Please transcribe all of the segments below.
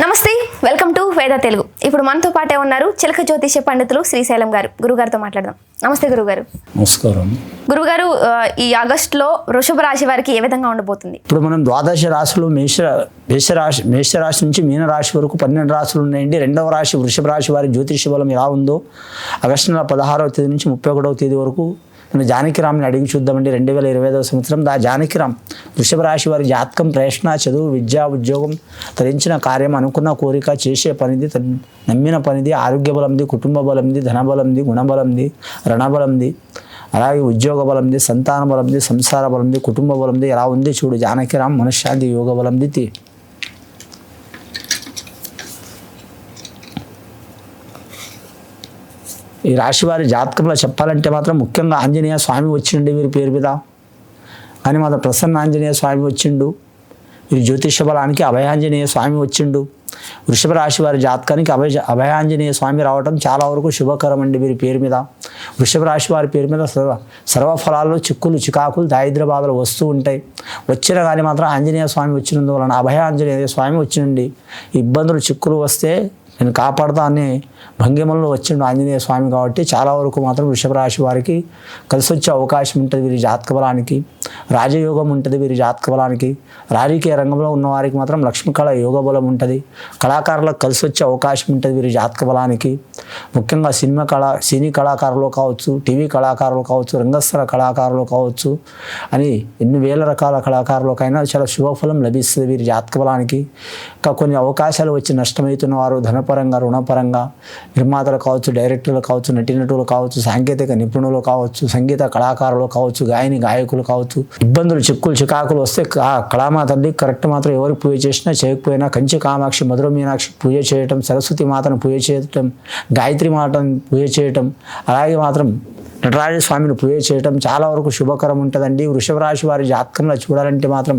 నమస్తే welcome to వేద తెలుగు. ఇప్పుడు మనతో పాటే ఉన్నారు చిలక జ్యోతిష పండితులు శ్రీశైలం గారు. గురుగారితో మాట్లాడదాం. నమస్తే గురుగారు. నమస్కారం. గురుగారు ఈ ఆగస్టులో వృషభ రాశి వారికి ఏ విధంగా ఉండబోతుంది? ఇప్పుడు మనం ద్వాదశ రాశులు మేష మేషరాశి మేషరాశి నుంచి మీనరాశి వరకు పన్నెండు రాశులు ఉన్నాయండి. రెండవ రాశి వృషభ రాశి వారి జ్యోతిష బలం ఎలా ఉందో ఆగస్టు నెల పదహారవ తేదీ నుంచి ముప్పై ఒకటవ తేదీ వరకు నేను జానకిరామ్ని అడిగి చూద్దామండి. రెండు వేల ఇరవై ఐదవ సంవత్సరం దా జానకిరామ్ వృషభ రాశి వారి జాతకం ప్రయత్న చదువు విద్య ఉద్యోగం తరించిన కార్యం అనుకున్న కోరిక చేసే పనిది నమ్మిన పనిది ఆరోగ్య బలంది కుటుంబ బలంది ధనబలంది గుణబలంది రణబలంది అలాగే ఉద్యోగ బలంది సంతాన బలంది సంసార బలంది కుటుంబ బలంది ఎలా ఉంది చూడు జానకిరామ్ మనశ్శాంతి యోగ బలంది ఈ రాశి వారి జాతకంలో చెప్పాలంటే మాత్రం ముఖ్యంగా ఆంజనేయ స్వామి వచ్చిండు వీరి పేరు మీద. కానీ మాత్రం ప్రసన్న ఆంజనేయ స్వామి వచ్చిండు. వీరి జ్యోతిష బలానికి అభయాంజనేయ స్వామి వచ్చిండు. వృషభ రాశి వారి జాతకానికి అభయ అభయాంజనేయ స్వామి రావడం చాలా వరకు శుభకరం అండి వీరి పేరు మీద. వృషభ రాశి వారి పేరు మీద సర్వ సర్వఫలాల్లో చిక్కులు చికాకులు దారిద్ర బాధలు వస్తూ ఉంటాయి. వచ్చిన కానీ మాత్రం ఆంజనేయ స్వామి వచ్చినందువలన అభయ ఆంజనేయ స్వామి వచ్చినండి. ఇబ్బందులు చిక్కులు వస్తే నేను కాపాడుతా అనే భంగిమల్లో వచ్చిండు ఆంజనేయ స్వామి కాబట్టి చాలా వరకు మాత్రం వృషభ రాశి వారికి కలిసి వచ్చే అవకాశం ఉంటుంది వీరి జాతక బలానికి. రాజయోగం ఉంటుంది వీరి జాతక బలానికి. రాజకీయ రంగంలో ఉన్న వారికి మాత్రం లక్ష్మీకళ యోగ బలం ఉంటుంది. కళాకారులకు కలిసి వచ్చే అవకాశం ఉంటుంది వీరి జాతక బలానికి. ముఖ్యంగా సినిమా కళా సినీ కళాకారులు కావచ్చు టీవీ కళాకారులు కావచ్చు రంగస్థల కళాకారులు కావచ్చు అని ఎన్ని వేల రకాల కళాకారులకైనా చాలా శుభఫలం లభిస్తుంది వీరి జాతక బలానికి. కొన్ని అవకాశాలు వచ్చి నష్టమవుతున్న వారు ధనపరంగా రుణపరంగా నిర్మాతలు కావచ్చు డైరెక్టర్లు కావచ్చు నటీనటులు కావచ్చు సాంకేతిక నిపుణులు కావచ్చు సంగీత కళాకారులు కావచ్చు గాయని గాయకులు కావచ్చు ఇబ్బందులు చిక్కులు చికాకులు వస్తే కా- కళామాతల్ని కరెక్ట్ మాత్రం ఎవరికి పూజ చేసినా చేయకపోయినా కంచి కామాక్షి మధుర మీనాక్షి పూజ చేయటం సరస్వతి మాతను పూజ చేయటం గాయత్రి మాతను పూజ చేయటం అలాగే మాత్రం నటరాజ స్వామిని పూజ చేయటం చాలా వరకు శుభకరం ఉంటుందండి. వృషభ రాశి వారి జాతకంలో చూడాలంటే మాత్రం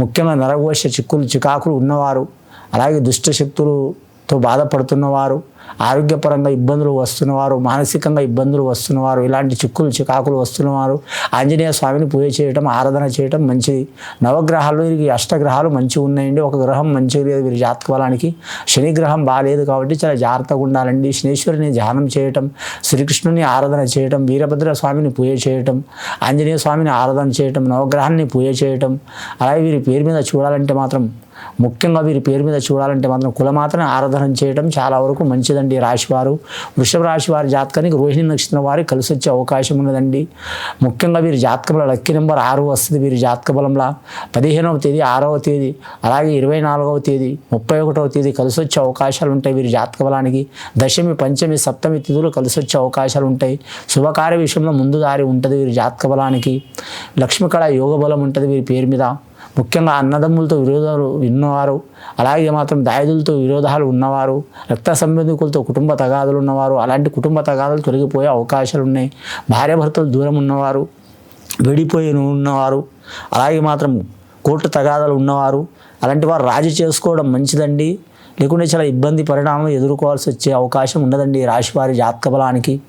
ముఖ్యంగా నరఘోష చిక్కులు చికాకులు ఉన్నవారు అలాగే దుష్ట తో బాధపడుతున్నవారు ఆరోగ్యపరంగా ఇబ్బందులు వస్తున్నవారు మానసికంగా ఇబ్బందులు వస్తున్నవారు ఇలాంటి చిక్కులు చికాకులు వస్తున్నవారు ఆంజనేయ స్వామిని పూజ చేయటం ఆరాధన చేయటం మంచిది. నవగ్రహాలు వీరికి అష్టగ్రహాలు మంచిగా ఉన్నాయండి. ఒక గ్రహం మంచిగా లేదు వీరి జాతక బలానికి శని గ్రహం బాగాలేదు కాబట్టి చాలా జాగ్రత్తగా ఉండాలండి. శనీశ్వరుని ధ్యానం చేయటం శ్రీకృష్ణుని ఆరాధన చేయటం వీరభద్ర స్వామిని పూజ చేయటం ఆంజనేయ స్వామిని ఆరాధన చేయటం నవగ్రహాన్ని పూజ చేయటం అలాగే వీరి పేరు మీద చూడాలంటే మాత్రం ముఖ్యంగా వీరి పేరు మీద చూడాలంటే మాత్రం కులమాతను ఆరాధన చేయడం చాలా వరకు మంచిదండి రాశివారు. వృషభ రాశి వారి జాతకానికి రోహిణి నక్షత్రం వారికి కలిసి వచ్చే అవకాశం ఉన్నదండి. ముఖ్యంగా వీరి జాతకంలో లక్కీ నెంబర్ ఆరు వస్తుంది వీరి జాతక బలంలో. పదిహేనవ తేదీ ఆరవ తేదీ అలాగే ఇరవై నాలుగవ తేదీ ముప్పై ఒకటవ తేదీ కలిసి వచ్చే అవకాశాలు ఉంటాయి వీరి జాతక బలానికి. దశమి పంచమి సప్తమి తిథులు కలిసి వచ్చే అవకాశాలు ఉంటాయి. శుభకార్య విషయంలో ముందు దారి ఉంటుంది వీరి జాతక బలానికి. లక్ష్మీకళ యోగ బలం ఉంటుంది వీరి పేరు మీద. ముఖ్యంగా అన్నదమ్ములతో విరోధాలు ఉన్నవారు అలాగే మాత్రం దాయుదులతో విరోధాలు ఉన్నవారు రక్త సంబంధికులతో కుటుంబ తగాదులు ఉన్నవారు అలాంటి కుటుంబ తగాదులు తొలగిపోయే అవకాశాలు ఉన్నాయి. భార్యాభర్తలు దూరం ఉన్నవారు విడిపోయి ఉన్నవారు అలాగే మాత్రం కోర్టు తగాదాలు ఉన్నవారు అలాంటి వారు రాజీ చేసుకోవడం మంచిదండి. లేకుంటే చాలా ఇబ్బంది పరిణామం ఎదుర్కోవాల్సి వచ్చే అవకాశం ఉండదండి రాశివారి రాశి వారి జాతక బలానికి.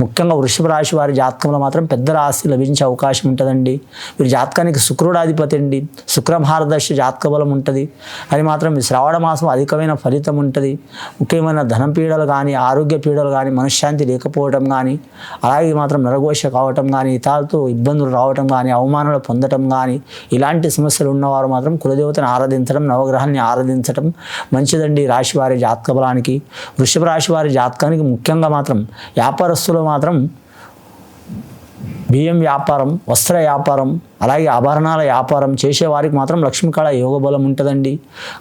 ముఖ్యంగా వృషభ రాశి వారి జాతకంలో మాత్రం పెద్ద రాశి లభించే అవకాశం ఉంటుందండి. వీరి జాతకానికి శుక్రుడాధిపతి అండి. శుక్రమహారదర్శి జాతక బలం ఉంటుంది. అది మాత్రం ఈ శ్రావణ మాసం అధికమైన ఫలితం ఉంటుంది. ముఖ్యమైన ధనం పీడలు కానీ ఆరోగ్య పీడలు కానీ మనశ్శాంతి లేకపోవడం కానీ అలాగే మాత్రం నరఘోష కావటం కానీ ఇతరులతో ఇబ్బందులు రావటం కానీ అవమానాలు పొందటం కానీ ఇలాంటి సమస్యలు ఉన్నవారు మాత్రం కులదేవతను ఆరాధించడం నవగ్రహాన్ని ఆరాధించడం మంచిదండి. ఈ రాశి వారి జాతక బలానికి. వృషభ రాశి వారి జాతకానికి ముఖ్యంగా మాత్రం వ్యాపారస్తులు మాత్రం బియ్యం వ్యాపారం వస్త్ర వ్యాపారం అలాగే ఆభరణాల వ్యాపారం చేసేవారికి మాత్రం లక్ష్మీకళ యోగ బలం ఉంటుందండి.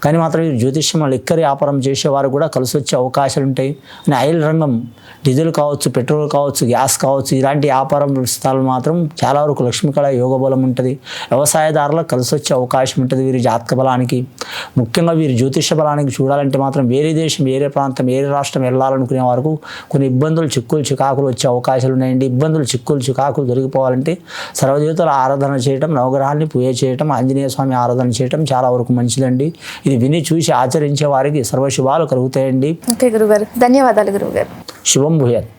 కానీ మాత్రం ఈ జ్యోతిష్యం లిక్కర్ వ్యాపారం చేసేవారు కూడా కలిసి వచ్చే అవకాశాలు ఉంటాయి అని ఆయిల్ రంగం డీజిల్ కావచ్చు పెట్రోల్ కావచ్చు గ్యాస్ కావచ్చు ఇలాంటి వ్యాపారం స్థలాలు మాత్రం చాలా వరకు లక్ష్మీకళ యోగ బలం ఉంటుంది. వ్యవసాయదారులకు కలిసి వచ్చే అవకాశం ఉంటుంది వీరి జాతక బలానికి. ముఖ్యంగా వీరి జ్యోతిష బలానికి చూడాలంటే మాత్రం వేరే దేశం వేరే ప్రాంతం వేరే రాష్ట్రం వెళ్ళాలనుకునే వరకు కొన్ని ఇబ్బందులు చిక్కులు చికాకులు వచ్చే అవకాశాలు ఉన్నాయండి ఇబ్బందులు చిక్కులు చికాకులు దొరికిపోవాలంటే సర్వదేవతల ఆరాధన చేయటం నవగ్రహాన్ని పూజ చేయటం ఆంజనేయ స్వామి ఆరాధన చేయటం చాలా వరకు మంచిదండి. ఇది విని చూసి ఆచరించే వారికి సర్వశుభాలు కలుగుతాయండి. ఓకే గురుగారు. ధన్యవాదాలు గురుగారు. శుభం భూయత్.